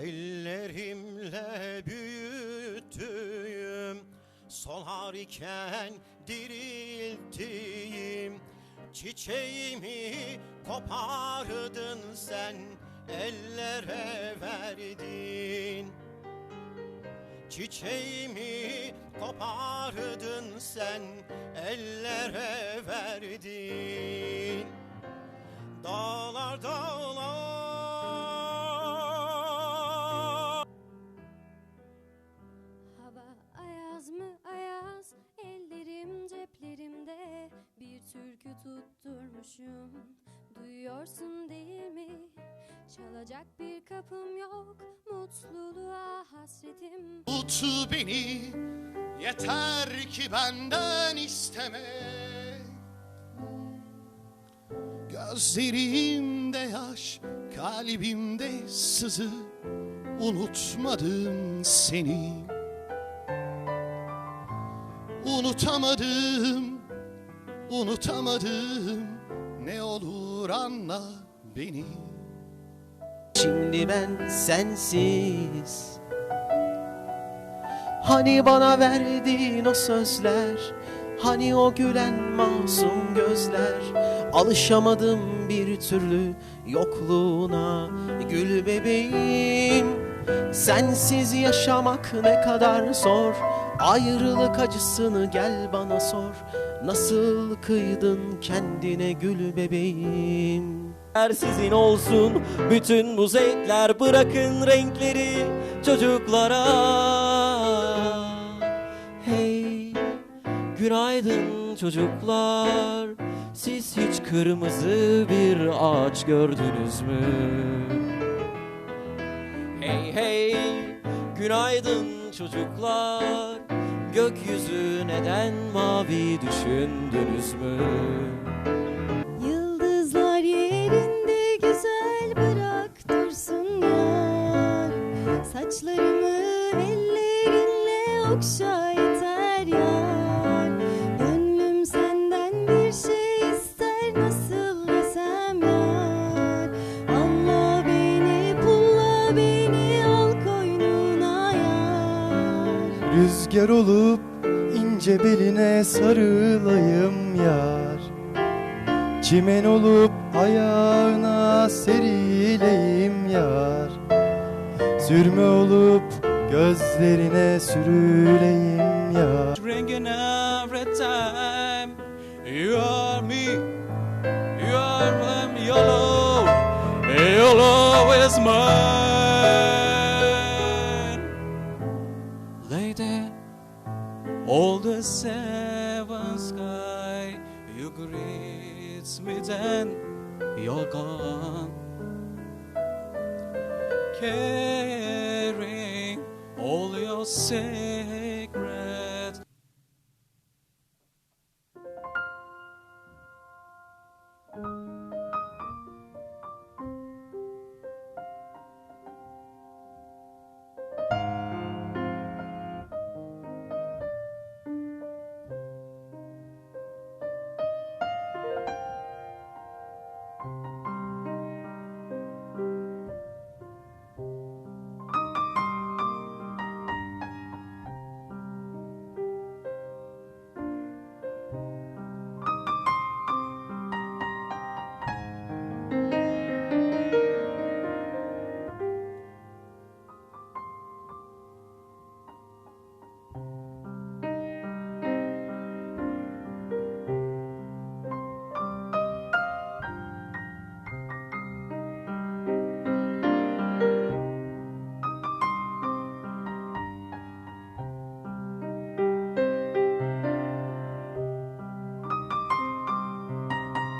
Ellerimle büyüttüğüm Solarken dirilttiğim Çiçeğimi kopardın sen Ellere verdin. Çiçeğimi kopardın sen Ellere verdin. Dağlar dağlar tutturmuşum Duyuyorsun değil mi? Çalacak bir kapım yok. Mutluluğa hasretim. Tut beni. Yeter ki benden isteme. Gözlerimde yaş kalbimde sızı. Unutmadım seni. Unutamadım. Unutamadım Ne olur anla beni. Şimdi ben sensiz. Hani bana verdiğin o sözler? Hani o gülen masum gözler? Alışamadım bir türlü yokluğuna Gül bebeğim. Sensiz yaşamak ne kadar zor Ayrılık acısını gel bana sor. Nasıl kıydın kendine gül bebeğim? Sizin olsun bütün bu zevkler bırakın renkleri çocuklara. Hey günaydın çocuklar. Siz hiç kırmızı bir ağaç gördünüz mü? Hey hey günaydın çocuklar Gökyüzü neden mavi düşündünüz mü? Yıldızlar yerinde güzel bırak dursun yar Saçlarımı ellerinle okşa Rüzgar olup ince beline sarılayım yar Çimen olup ayağına serileyim yar Sürme olup gözlerine sürüleyim yar ringing every time. You are me, you are um, yellow, yellow is mine. The seven sky, you greet me then you're gone. Carrying all your sin